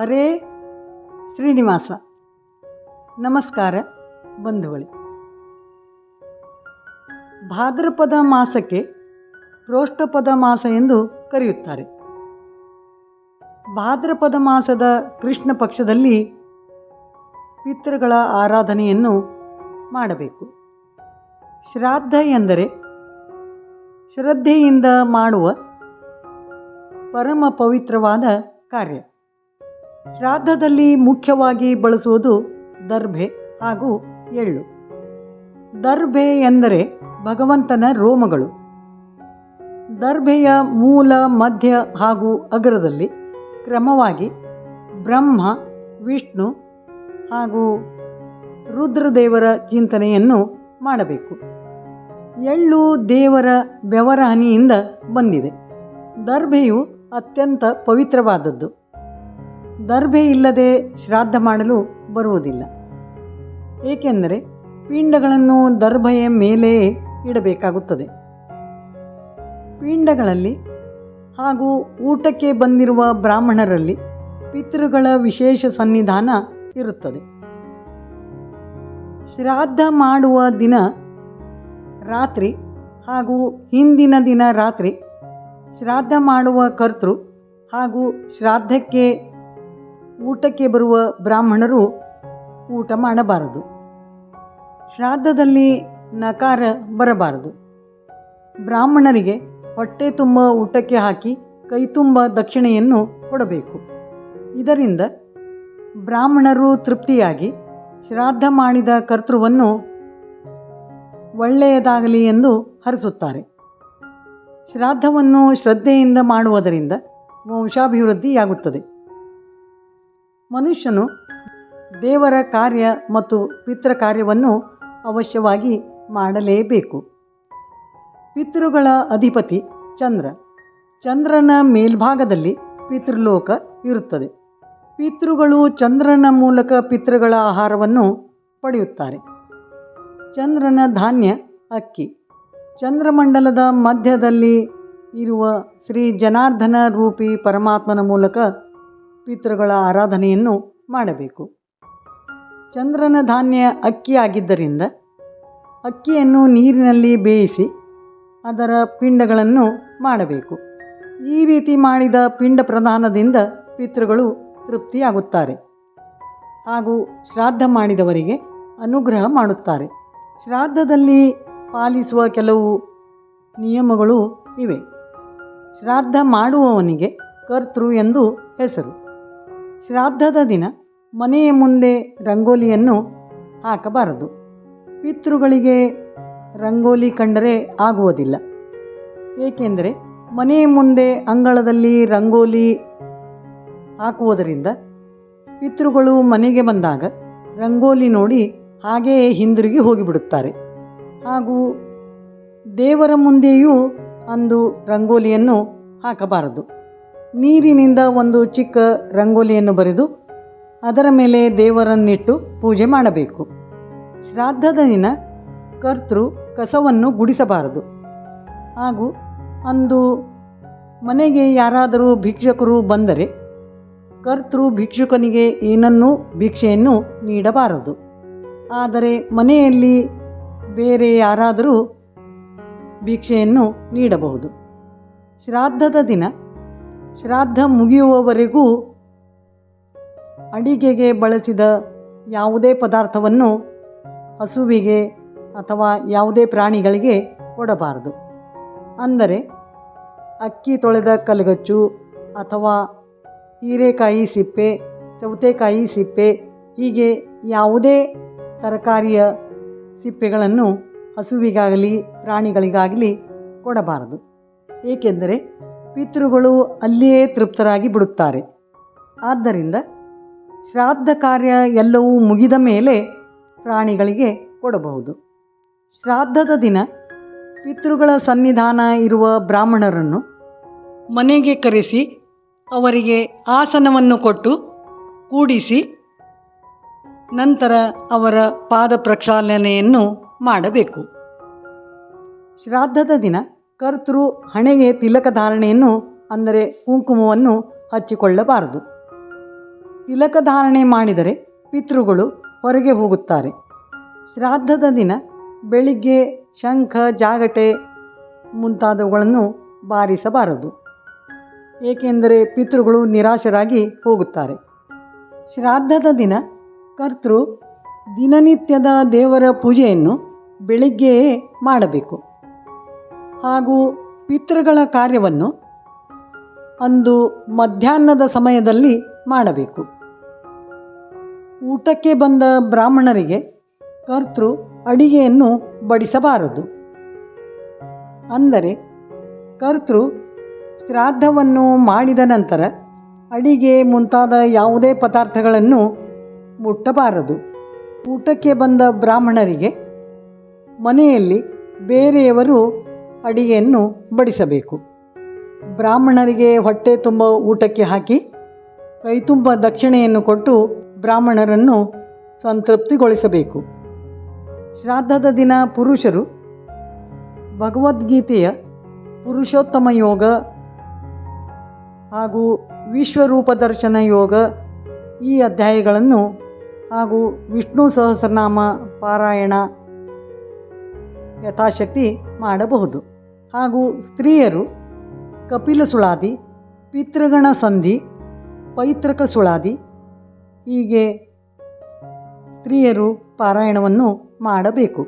ಹರೇ ಶ್ರೀನಿವಾಸ. ನಮಸ್ಕಾರ ಬಂಧುಗಳೇ. ಭಾದ್ರಪದ ಮಾಸಕ್ಕೆ ಪ್ರೋಷ್ಠಪದ ಮಾಸ ಎಂದು ಕರೆಯುತ್ತಾರೆ. ಭಾದ್ರಪದ ಮಾಸದ ಕೃಷ್ಣ ಪಕ್ಷದಲ್ಲಿ ಪಿತೃಗಳ ಆರಾಧನೆಯನ್ನು ಮಾಡಬೇಕು. ಶ್ರಾದ್ದ ಎಂದರೆ ಶ್ರದ್ಧೆಯಿಂದ ಮಾಡುವ ಪರಮ ಪವಿತ್ರವಾದ ಕಾರ್ಯ. ಶ್ರಾದ್ದದಲ್ಲಿ ಮುಖ್ಯವಾಗಿ ಬಳಸುವುದು ದರ್ಭೆ ಹಾಗೂ ಎಳ್ಳು. ದರ್ಭೆ ಎಂದರೆ ಭಗವಂತನ ರೋಮಗಳು. ದರ್ಭೆಯ ಮೂಲ, ಮಧ್ಯ ಹಾಗೂ ಅಗ್ರದಲ್ಲಿ ಕ್ರಮವಾಗಿ ಬ್ರಹ್ಮ, ವಿಷ್ಣು ಹಾಗೂ ರುದ್ರದೇವರ ಚಿಂತನೆಯನ್ನು ಮಾಡಬೇಕು. ಎಳ್ಳು ದೇವರ ಬೆವರಹನಿಯಿಂದ ಬಂದಿದೆ. ದರ್ಭೆಯು ಅತ್ಯಂತ ಪವಿತ್ರವಾದದ್ದು. ದರ್ಭೆ ಇಲ್ಲದೆ ಶ್ರಾದ್ದ ಮಾಡಲು ಬರುವುದಿಲ್ಲ. ಏಕೆಂದರೆ ಪಿಂಡಗಳನ್ನು ದರ್ಭೆಯ ಮೇಲೆಯೇ ಇಡಬೇಕಾಗುತ್ತದೆ. ಪಿಂಡಗಳಲ್ಲಿ ಹಾಗೂ ಊಟಕ್ಕೆ ಬಂದಿರುವ ಬ್ರಾಹ್ಮಣರಲ್ಲಿ ಪಿತೃಗಳ ವಿಶೇಷ ಸನ್ನಿಧಾನ ಇರುತ್ತದೆ. ಶ್ರಾದ್ದ ಮಾಡುವ ದಿನ ರಾತ್ರಿ ಹಾಗೂ ಹಿಂದಿನ ದಿನ ರಾತ್ರಿ ಶ್ರಾದ್ದ ಮಾಡುವ ಕರ್ತೃ ಹಾಗೂ ಶ್ರಾದ್ದಕ್ಕೆ ಊಟಕ್ಕೆ ಬರುವ ಬ್ರಾಹ್ಮಣರು ಊಟ ಮಾಡಬಾರದು. ಶ್ರಾದ್ದದಲ್ಲಿ ನಕಾರ ಬರಬಾರದು. ಬ್ರಾಹ್ಮಣರಿಗೆ ಹೊಟ್ಟೆ ತುಂಬ ಊಟಕ್ಕೆ ಹಾಕಿ ಕೈ ತುಂಬ ದಕ್ಷಿಣೆಯನ್ನು ಕೊಡಬೇಕು. ಇದರಿಂದ ಬ್ರಾಹ್ಮಣರು ತೃಪ್ತಿಯಾಗಿ ಶ್ರಾದ್ದ ಮಾಡಿದ ಕರ್ತೃವನ್ನು ಒಳ್ಳೆಯದಾಗಲಿ ಎಂದು ಹರಿಸುತ್ತಾರೆ. ಶ್ರಾದ್ದವನ್ನು ಶ್ರದ್ಧೆಯಿಂದ ಮಾಡುವುದರಿಂದ ವಂಶಾಭಿವೃದ್ಧಿಯಾಗುತ್ತದೆ. ಮನುಷ್ಯನು ದೇವರ ಕಾರ್ಯ ಮತ್ತು ಪಿತೃ ಕಾರ್ಯವನ್ನು ಅವಶ್ಯವಾಗಿ ಮಾಡಲೇಬೇಕು. ಪಿತೃಗಳ ಅಧಿಪತಿ ಚಂದ್ರ. ಚಂದ್ರನ ಮೇಲ್ಭಾಗದಲ್ಲಿ ಪಿತೃಲೋಕ ಇರುತ್ತದೆ. ಪಿತೃಗಳು ಚಂದ್ರನ ಮೂಲಕ ಪಿತೃಗಳ ಆಹಾರವನ್ನು ಪಡೆಯುತ್ತಾರೆ. ಚಂದ್ರನ ಧಾನ್ಯ ಅಕ್ಕಿ. ಚಂದ್ರಮಂಡಲದ ಮಧ್ಯದಲ್ಲಿ ಇರುವ ಶ್ರೀ ಜನಾರ್ದನ ರೂಪಿ ಪರಮಾತ್ಮನ ಮೂಲಕ ಪಿತೃಗಳ ಆರಾಧನೆಯನ್ನು ಮಾಡಬೇಕು. ಚಂದ್ರನ ಧಾನ್ಯ ಅಕ್ಕಿಯಾಗಿದ್ದರಿಂದ ಅಕ್ಕಿಯನ್ನು ನೀರಿನಲ್ಲಿ ಬೇಯಿಸಿ ಅದರ ಪಿಂಡಗಳನ್ನು ಮಾಡಬೇಕು. ಈ ರೀತಿ ಮಾಡಿದ ಪಿಂಡ ಪ್ರಧಾನದಿಂದ ಪಿತೃಗಳು ತೃಪ್ತಿಯಾಗುತ್ತಾರೆ. ಹಾಗೂ ಶ್ರಾದ್ದ ಮಾಡಿದವರಿಗೆ ಅನುಗ್ರಹ ಮಾಡುತ್ತಾರೆ. ಶ್ರಾದ್ದದಲ್ಲಿ ಪಾಲಿಸುವ ಕೆಲವು ನಿಯಮಗಳು ಇವೆ. ಶ್ರಾದ್ದ ಮಾಡುವವನಿಗೆ ಕರ್ತೃ ಎಂದು ಹೆಸರು. ಶ್ರಾದ್ದದ ದಿನ ಮನೆಯ ಮುಂದೆ ರಂಗೋಲಿಯನ್ನು ಹಾಕಬಾರದು. ಪಿತೃಗಳಿಗೆ ರಂಗೋಲಿ ಕಂಡರೆ ಆಗುವುದಿಲ್ಲ. ಏಕೆಂದರೆ ಮನೆಯ ಮುಂದೆ ಅಂಗಳದಲ್ಲಿ ರಂಗೋಲಿ ಹಾಕುವುದರಿಂದ ಪಿತೃಗಳು ಮನೆಗೆ ಬಂದಾಗ ರಂಗೋಲಿ ನೋಡಿ ಹಾಗೆಯೇ ಹಿಂದಿರುಗಿ ಹೋಗಿಬಿಡುತ್ತಾರೆ. ಹಾಗೂ ದೇವರ ಮುಂದೆಯೂ ಅಂದು ರಂಗೋಲಿಯನ್ನು ಹಾಕಬಾರದು. ನೀರಿನಿಂದ ಒಂದು ಚಿಕ್ಕ ರಂಗೋಲಿಯನ್ನು ಬರೆದು ಅದರ ಮೇಲೆ ದೇವರನ್ನಿಟ್ಟು ಪೂಜೆ ಮಾಡಬೇಕು. ಶ್ರಾದ್ದದ ದಿನ ಕರ್ತೃ ಕಸವನ್ನು ಗುಡಿಸಬಾರದು. ಹಾಗೂ ಅಂದು ಮನೆಗೆ ಯಾರಾದರೂ ಭಿಕ್ಷಕರು ಬಂದರೆ ಕರ್ತೃ ಭಿಕ್ಷುಕನಿಗೆ ಏನನ್ನೂ ಭಿಕ್ಷೆಯನ್ನು ನೀಡಬಾರದು. ಆದರೆ ಮನೆಯಲ್ಲಿ ಬೇರೆ ಯಾರಾದರೂ ಭಿಕ್ಷೆಯನ್ನು ನೀಡಬಹುದು. ಶ್ರಾದ್ದದ ದಿನ ಶ್ರಾದ್ದ ಮುಗಿಯುವವರೆಗೂ ಅಡಿಗೆಗೆ ಬಳಸಿದ ಯಾವುದೇ ಪದಾರ್ಥವನ್ನು ಹಸುವಿಗೆ ಅಥವಾ ಯಾವುದೇ ಪ್ರಾಣಿಗಳಿಗೆ ಕೊಡಬಾರದು. ಅಂದರೆ ಅಕ್ಕಿ ತೊಳೆದ ಕಲಗಚ್ಚು ಅಥವಾ ಹೀರೆಕಾಯಿ ಸಿಪ್ಪೆ, ಸೌತೆಕಾಯಿ ಸಿಪ್ಪೆ, ಹೀಗೆ ಯಾವುದೇ ತರಕಾರಿಯ ಸಿಪ್ಪೆಗಳನ್ನು ಹಸುವಿಗಾಗಲಿ, ಪ್ರಾಣಿಗಳಿಗಾಗಲಿ ಕೊಡಬಾರದು. ಏಕೆಂದರೆ ಪಿತೃಗಳು ಅಲ್ಲಿಯೇ ತೃಪ್ತರಾಗಿ ಬಿಡುತ್ತಾರೆ. ಆದ್ದರಿಂದ ಶ್ರಾದ್ದ ಕಾರ್ಯ ಎಲ್ಲವೂ ಮುಗಿದ ಮೇಲೆ ಪ್ರಾಣಿಗಳಿಗೆ ಕೊಡಬಹುದು. ಶ್ರಾದ್ದದ ದಿನ ಪಿತೃಗಳ ಸನ್ನಿಧಾನ ಇರುವ ಬ್ರಾಹ್ಮಣರನ್ನು ಮನೆಗೆ ಕರೆಸಿ ಅವರಿಗೆ ಆಸನವನ್ನು ಕೊಟ್ಟು ಕೂಡಿಸಿ ನಂತರ ಅವರ ಪಾದ ಪ್ರಕ್ಷಾಲನೆಯನ್ನು ಮಾಡಬೇಕು. ಶ್ರಾದ್ದದ ದಿನ ಕರ್ತೃ ಹಣೆಗೆ ತಿಲಕ ಧಾರಣೆಯನ್ನು, ಅಂದರೆ ಕುಂಕುಮವನ್ನು ಹಚ್ಚಿಕೊಳ್ಳಬಾರದು. ತಿಲಕ ಧಾರಣೆ ಮಾಡಿದರೆ ಪಿತೃಗಳು ಹೊರಗೆ ಹೋಗುತ್ತಾರೆ. ಶ್ರಾದ್ದದ ದಿನ ಬೆಳಿಗ್ಗೆ ಶಂಖ, ಜಾಗಟೆ ಮುಂತಾದವುಗಳನ್ನು ಬಾರಿಸಬಾರದು. ಏಕೆಂದರೆ ಪಿತೃಗಳು ನಿರಾಶರಾಗಿ ಹೋಗುತ್ತಾರೆ. ಶ್ರಾದ್ದದ ದಿನ ಕರ್ತೃ ದಿನನಿತ್ಯದ ದೇವರ ಪೂಜೆಯನ್ನು ಬೆಳಿಗ್ಗೆಯೇ ಮಾಡಬೇಕು. ಹಾಗೂ ಪಿತೃಗಳ ಕಾರ್ಯವನ್ನು ಅಂದು ಮಧ್ಯಾಹ್ನದ ಸಮಯದಲ್ಲಿ ಮಾಡಬೇಕು. ಊಟಕ್ಕೆ ಬಂದ ಬ್ರಾಹ್ಮಣರಿಗೆ ಕರ್ತೃ ಅಡಿಗೆಯನ್ನು ಬಡಿಸಬಾರದು. ಅಂದರೆ ಕರ್ತೃ ಶ್ರಾದ್ದವನ್ನು ಮಾಡಿದ ನಂತರ ಅಡಿಗೆ ಮುಂತಾದ ಯಾವುದೇ ಪದಾರ್ಥಗಳನ್ನು ಮುಟ್ಟಬಾರದು. ಊಟಕ್ಕೆ ಬಂದ ಬ್ರಾಹ್ಮಣರಿಗೆ ಮನೆಯಲ್ಲಿ ಬೇರೆಯವರು ಅಡಿಗೆಯನ್ನು ಬಡಿಸಬೇಕು. ಬ್ರಾಹ್ಮಣರಿಗೆ ಹೊಟ್ಟೆ ತುಂಬ ಊಟಕ್ಕೆ ಹಾಕಿ ಕೈತುಂಬ ದಕ್ಷಿಣೆಯನ್ನು ಕೊಟ್ಟು ಬ್ರಾಹ್ಮಣರನ್ನು ಸಂತೃಪ್ತಿಗೊಳಿಸಬೇಕು. ಶ್ರಾದ್ದದ ದಿನ ಪುರುಷರು, ಭಗವದ್ಗೀತೆಯ ಪುರುಷೋತ್ತಮ ಯೋಗ ಹಾಗೂ ವಿಶ್ವರೂಪ ದರ್ಶನ ಯೋಗ ಈ ಅಧ್ಯಾಯಗಳನ್ನು ಹಾಗೂ ವಿಷ್ಣು ಸಹಸ್ರನಾಮ ಪಾರಾಯಣ ಯಥಾಶಕ್ತಿ ಮಾಡಬಹುದು. ಹಾಗೂ ಸ್ತ್ರೀಯರು ಕಪಿಲ ಸುಳಾದಿ ಪಿತೃಗಣ ಸಂಧಿ ಪೈತೃಕ ಸುಳಾದಿ. ಹೀಗೆ ಸ್ತ್ರೀಯರು ಪಾರಾಯಣವನ್ನು ಮಾಡಬೇಕು.